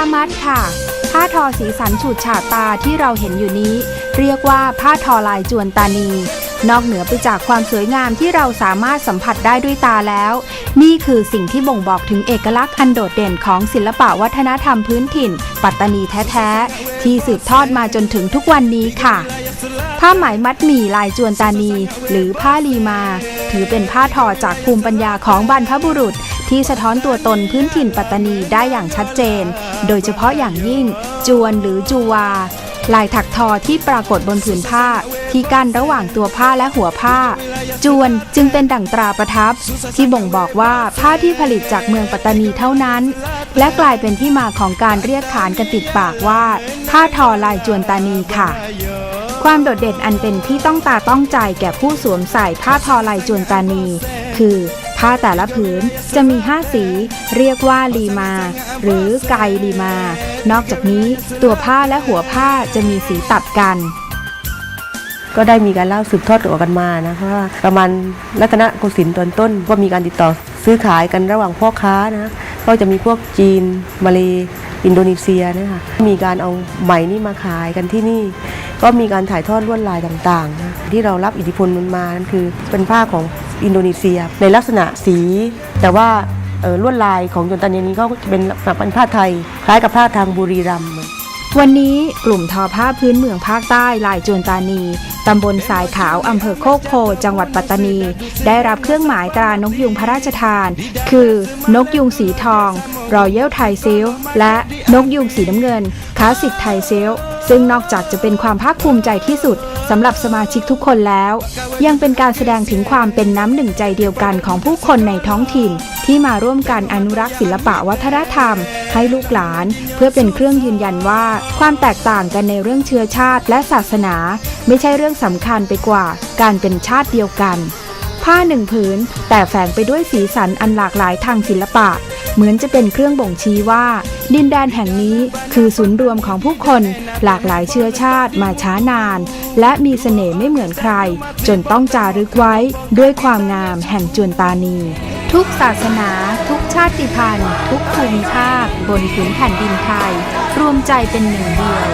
ามัดค่ะ ผ้าทอสีสันฉูดฉาดตาที่เราเห็นอยู่นี้ เรียกว่าผ้าทอลายจวนตานี นอกเหนือไปจากความสวยงามที่เราสามารถสัมผัสได้ด้วยตาแล้ว นี่คือสิ่งที่บ่งบอกถึงเอกลักษณ์อันโดดเด่นของศิลปะวัฒนธรรมพื้นถิ่น ปัตตานีแท้ๆ ที่สืบทอดมาจนถึงทุกวันนี้ค่ะผ้าไหมมัดหมี่ลายจวนตานี หรือผ้าลีมา ถือเป็นผ้าทอจากภูมิปัญญาของบรรพบุรุษ ที่สะท้อนตัวตนพื้นถิ่นปัตตานีได้อย่างชัดเจน โดยเฉพาะอย่างยิ่ง จวนหรือจูวา ลายถักทอที่ปรากฏบนผืนผ้า ที่กั้นระหว่างตัวผ้าและหัวผ้า จวนจึงเป็นดั่งตราประทับ ที่บ่งบอกว่าผ้าที่ผลิตจากเมืองปัตตานีเท่านั้น และกลายเป็นที่มาของการเรียกขานกันติดปากว่า ผ้าทอลายจวนตานีค่ะความโดดเด่นอันเป็นที่ต้องตาต้องใจแก่ผู้สวมใส่ผ้าทอลายจวนตานี คือ ผ้าแต่ละผืนจะมี 5 สี เรียกว่าลีมา หรือไกลีมา นอกจากนี้ตัวผ้าและหัวผ้าจะมีสีตัดกัน ก็ได้มีการเล่าสืบทอดต่อกันมานะเพราะว่าประมาณรัตนโกสินทร์ตอนต้นก็มีการติดต่อซื้อขายกันระหว่างพ่อค้านะก็จะมีพวกจีนมาเลอินโดนีเซียนะคะมีการเอาไหมนี่มาขายกันที่นี่ ก็มีการถ่ายทอดลวดลายต่างๆนะที่เรารับอิทธิพลมันมานั่นคือเป็นผ้าของ อินโดนีเซีย ในลักษณะสี แต่ว่าลวดลายของยนตันเนียนี้ก็จะเป็นแบบเป็นผ้าไทย คล้ายกับผ้าทางบุรีรัมย์วันนี้กลุ่มทอผ้าพื้นเมืองภาคใต้ลายจวนตานี ตำบลสายขาวอำเภอโคกโพ จังหวัดปัตตานี ได้รับเครื่องหมายตรานกยุงพระราชทาน คือนกยุงสีทองรอยัลไทยซิลและนกยุงสีน้ำเงินคลาสสิกไทยซิล ซึ่งนอกจากจะเป็นความภาคภูมิใจที่สุดสำหรับสมาชิกทุกคนแล้ว ยังเป็นการแสดงถึงความเป็นน้ำหนึ่งใจเดียวกันของผู้คนในท้องถิ่น ที่มาร่วมกันอนุรักษ์ศิลปะวัฒนธรรม ให้ลูกหลาน เพื่อเป็นเครื่องยืนยันว่า ความแตกต่างกันในเรื่องเชื้อชาติและศาสนา ไม่ใช่เรื่องสำคัญไปกว่า การเป็นชาติเดียวกัน ผ้าหนึ่งผืนแต่แฝงไปด้วยสีสันอันหลากหลายทางศิลปะ เหมือนจะเป็นเครื่องบ่งชี้ว่า ดินแดนแห่งนี้คือศูนย์รวมของผู้คน หลากหลายเชื้อชาติมาช้านาน และมีเสน่ห์ไม่เหมือนใคร จนต้องจารึกไว้ด้วยความงามแห่งจวนตานี ทุกศาสนา ทุกชาติพันธุ์ ทุกภูมิภาค บนผืนแผ่นดินไทย รวมใจเป็นหนึ่งเดียว